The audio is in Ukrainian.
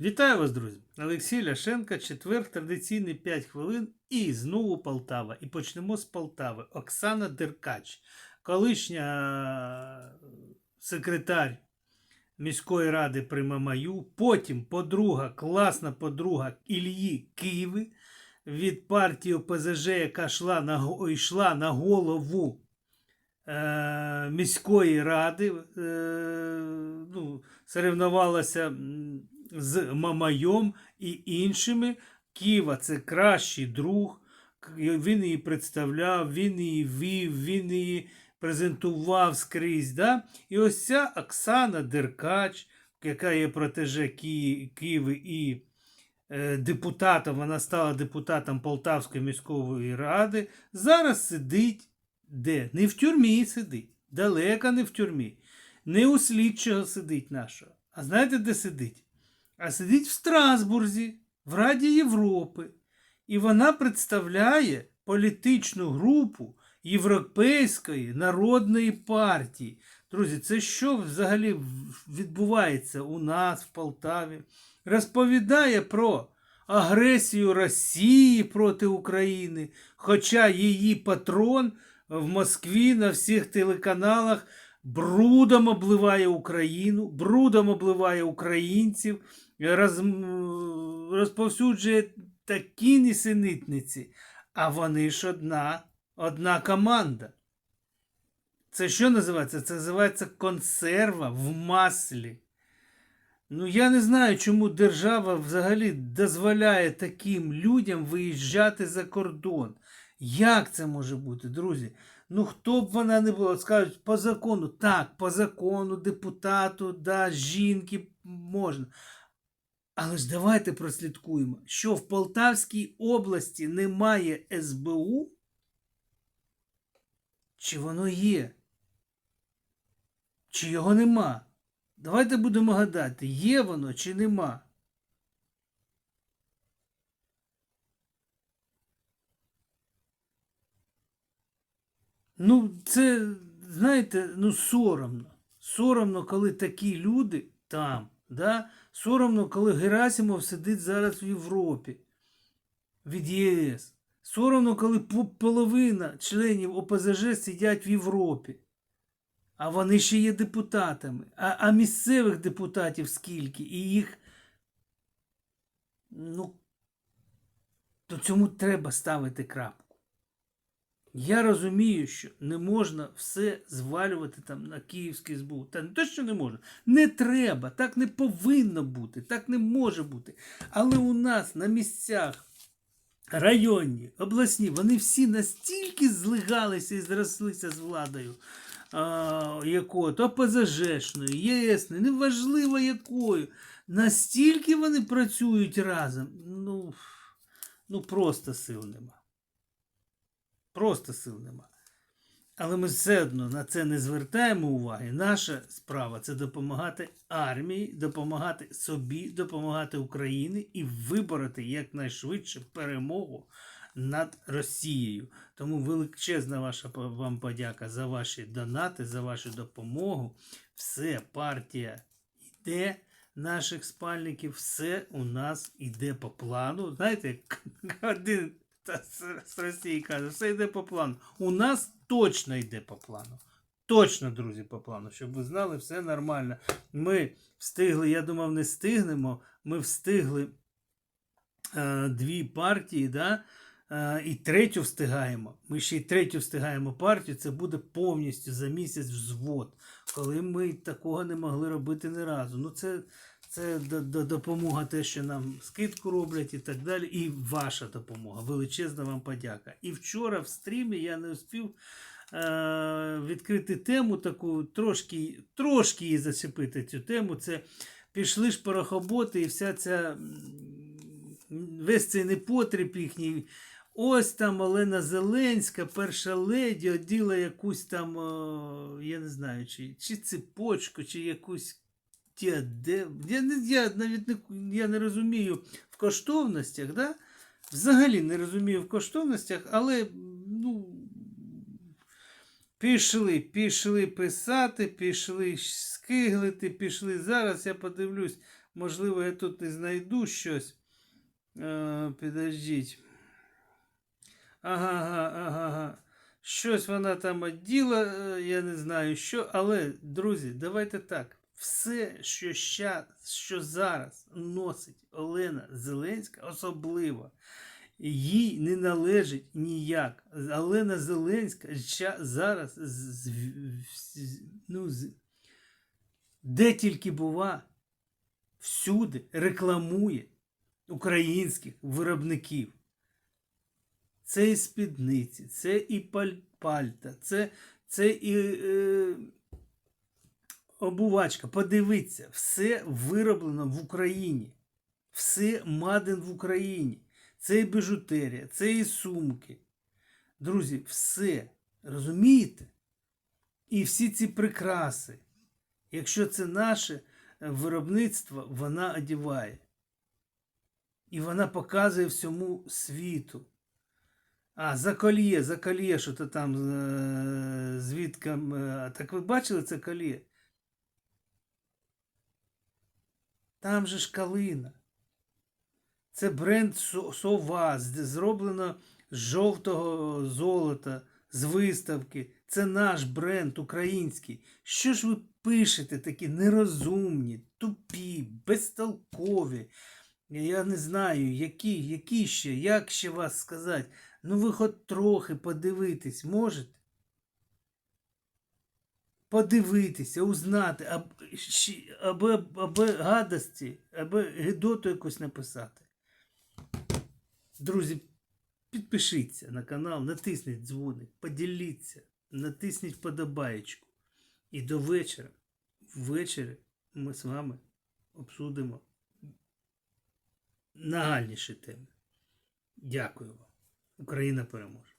Вітаю вас, друзі! Олексій Ляшенко, четвер, традиційний 5 хвилин і знову Полтава. І почнемо з Полтави. Оксана Деркач, колишня е, секретар міської ради при Мамаю, потім подруга, класна подруга Ільї Києви від партії ОПЗЖ, яка йшла на, йшла на голову е, міської ради, е, ну, соревнувалася з Мамайом і іншими. Ківа це кращий друг. Він її представляв, він її вів, він її презентував скрізь. Да? І ось ця Оксана Деркач, яка є протеже Ки- Києва і е, депутатом, вона стала депутатом Полтавської міської ради, зараз сидить де? Не в тюрмі сидить, далеко не в тюрмі, не у слідчого сидить нашого. А знаєте, де сидить? А сидить в Страсбурзі, в Раді Європи. І вона представляє політичну групу Європейської народної партії. Друзі, це що взагалі відбувається у нас в Полтаві? Розповідає про агресію Росії проти України, хоча її патрон в Москві на всіх телеканалах брудом обливає Україну, брудом обливає українців, роз, розповсюджує такі нісенітниці, а вони ж одна, одна команда. Це що називається? Це називається консерва в маслі. Ну, я не знаю, чому держава взагалі дозволяє таким людям виїжджати за кордон. Як це може бути, друзі? Ну, хто б вона не була, скажуть, по закону. Так, по закону, депутату, да, жінки можна. Але ж давайте прослідкуємо, що в Полтавській області немає СБУ, чи воно є, чи його нема. Давайте будемо гадати, є воно чи нема. Ну, це, знаєте, ну соромно. Соромно, коли такі люди там, да? соромно, коли Герасимов сидить зараз в Європі від ЄС. Соромно, коли половина членів ОПЗЖ сидять в Європі. А вони ще є депутатами. А, а місцевих депутатів скільки? І їх. Ну, то цьому треба ставити крапку. Я розумію, що не можна все звалювати там на Київський СБУ. Та не те, що не можна. Не треба, так не повинно бути, так не може бути. Але у нас на місцях районні, обласні, вони всі настільки злигалися і зрослися з владою. А, якою, то ПЗЖшною, ЄСною, неважливо якою. Настільки вони працюють разом. Ну, ну просто сил нема. Просто сил нема. Але ми все одно на це не звертаємо уваги. Наша справа це допомагати армії, допомагати собі, допомагати Україні і вибороти якнайшвидше перемогу над Росією. Тому величезна ваша вам подяка за ваші донати, за вашу допомогу. Все, партія йде наших спальників, все у нас йде по плану. Знаєте, один та з Росії каже, все йде по плану. У нас точно йде по плану. Точно, друзі, по плану, щоб ви знали, все нормально. Ми встигли, я думав, не встигнемо. Ми встигли е, дві партії, да? е, і третю встигаємо. Ми ще й третю встигаємо партію. Це буде повністю за місяць взвод, коли ми такого не могли робити ні разу. Ну, це, це до- до- допомога, те, що нам скидку роблять і так далі. І ваша допомога. Величезна вам подяка. І вчора в стрімі я не успів е, відкрити тему таку, трошки, трошки її зачепити цю тему. Це пішли ж порохоботи і вся ця весь цей непотріб їхній. Ось там Олена Зеленська, перша леді, оділа якусь там, я не знаю, чи, чи цепочку, чи якусь. Я, не- я навіть не, я не розумію в коштовностях, да? взагалі не розумію в коштовностях, але ну, пішли, пішли писати, пішли скиглити, пішли. Зараз я подивлюсь, можливо, я тут не знайду щось. Е, підождіть. Ага, ага, ага, ага. Щось вона там оділа, е, я не знаю що. Але, друзі, давайте так. Все, що, ща, що зараз носить Олена Зеленська, особливо, їй не належить ніяк. Олена Зеленська зараз ну, де тільки бува, всюди рекламує українських виробників. Це і спідниці, це і паль- пальта, це, це і е, обувачка. Подивіться, все вироблено в Україні. Все маден в Україні. Це і біжутерія, це і сумки. Друзі, все. Розумієте? І всі ці прикраси. Якщо це наше е, виробництво, вона одіває. І вона показує всьому світу. А, за кольє, за кольє, що то там е, звідкам. е, Так ви бачили це кольє? Там же ж калина. Це бренд Сова, зроблено з жовтого золота, з виставки. Це наш бренд український. Що ж ви пишете такі нерозумні, тупі, безтолкові? Я не знаю, які, які ще, як ще вас сказати. Ну ви хоч трохи подивитись можете? Подивитися, узнати, або, аби, аби гадості, аби гидоту якусь написати. Друзі, підпишіться на канал, натисніть дзвоник, поділіться, натисніть подобаєчку. І до вечора, ввечері ми з вами обсудимо нагальніші теми. Дякую вам. Україна переможе.